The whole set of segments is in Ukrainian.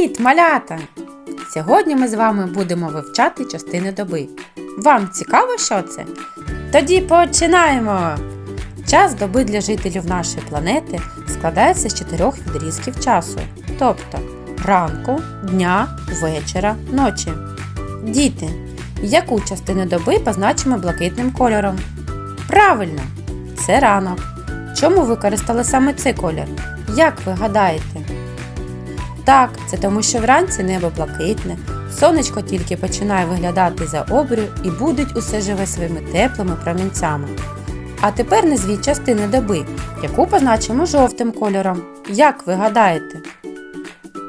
Привіт, малята! Сьогодні ми з вами будемо вивчати частини доби. Вам цікаво, що це? Тоді починаємо! Час доби для жителів нашої планети складається з чотирьох відрізків часу, тобто ранку, дня, вечора, ночі. Діти, яку частину доби позначимо блакитним кольором? Правильно, це ранок. Чому використали саме цей колір? Як ви гадаєте? Так, це тому, що вранці небо блакитне, сонечко тільки починає виглядати за обрію і будить усе живе своїми теплими промінцями. А тепер назвіть частини доби, яку позначимо жовтим кольором. Як ви гадаєте?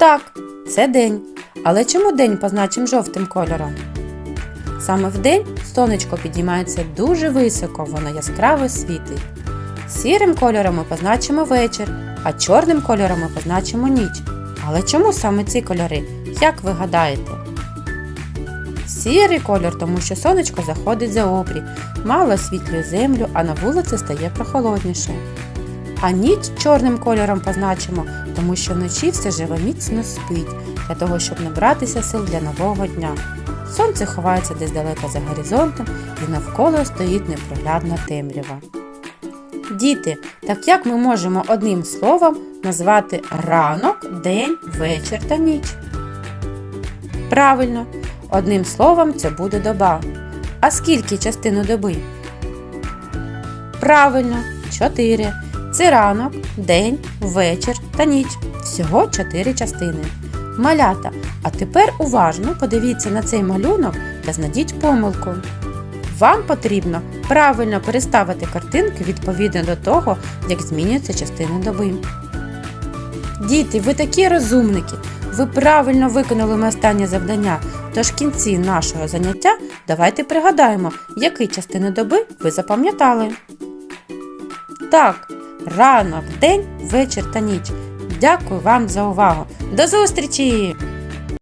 Так, це день. Але чому день позначимо жовтим кольором? Саме вдень сонечко підіймається дуже високо, воно яскраво світить. Сірим кольором ми позначимо вечір, а чорним кольором ми позначимо ніч. Але чому саме ці кольори? Як ви гадаєте? Сірий кольор, тому що сонечко заходить за обрій, мало освітлює землю, а на вулиці стає прохолодніше. А ніч чорним кольором позначимо, тому що вночі все живе міцно спить, для того, щоб набратися сил для нового дня. Сонце ховається десь далеко за горизонтом і навколо стоїть непроглядна темрява. Діти, так як ми можемо одним словом назвати ранок, день, вечір та ніч? Правильно, одним словом це буде доба. А скільки частин доби? Правильно, чотири. Це ранок, день, вечір та ніч. Всього чотири частини. Малята, а тепер уважно подивіться на цей малюнок та знайдіть помилку. Вам потрібно правильно переставити картинки відповідно до того, як змінюються частини доби. Діти, ви такі розумники! Ви правильно виконали моє останнє завдання. Тож в кінці нашого заняття давайте пригадаємо, які частини доби ви запам'ятали. Так, ранок, день, вечір та ніч. Дякую вам за увагу. До зустрічі!